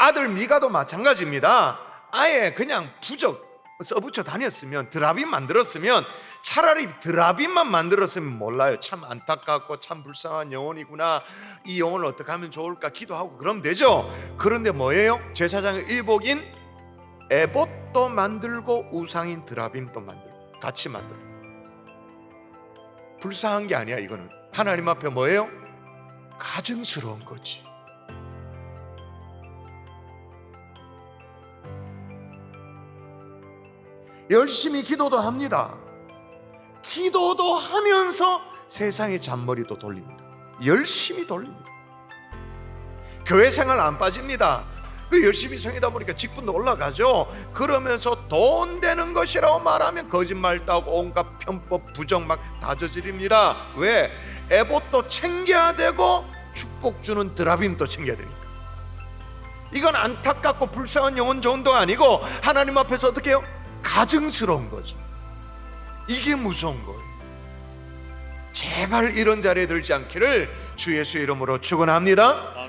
아들 미가도 마찬가지입니다. 아예 그냥 부적 써붙여 다녔으면 드라빔 만들었으면 차라리 드라빔만 만들었으면 몰라요. 참 안타깝고 참 불쌍한 영혼이구나. 이 영혼을 어떻게 하면 좋을까 기도하고 그러면 되죠. 그런데 뭐예요? 제사장의 의복인 에봇도 만들고 우상인 드라빔도 만들고 같이 만들어. 불쌍한 게 아니야 이거는. 하나님 앞에 뭐예요? 가증스러운 거지. 열심히 기도도 합니다. 기도도 하면서 세상의 잔머리도 돌립니다. 열심히 돌립니다. 교회 생활 안 빠집니다. 그 열심히 성이다 보니까 직분도 올라가죠. 그러면서 돈 되는 것이라고 말하면 거짓말도 하고 온갖 편법 부정 막 다 저지릅니다. 왜? 에봇도 챙겨야 되고 축복 주는 드라빔도 챙겨야 되니까. 이건 안타깝고 불쌍한 영혼 정도 아니고 하나님 앞에서 어떻게 해요? 가증스러운 거죠. 이게 무서운 거예요. 제발 이런 자리에 들지 않기를 주 예수 이름으로 축원합니다.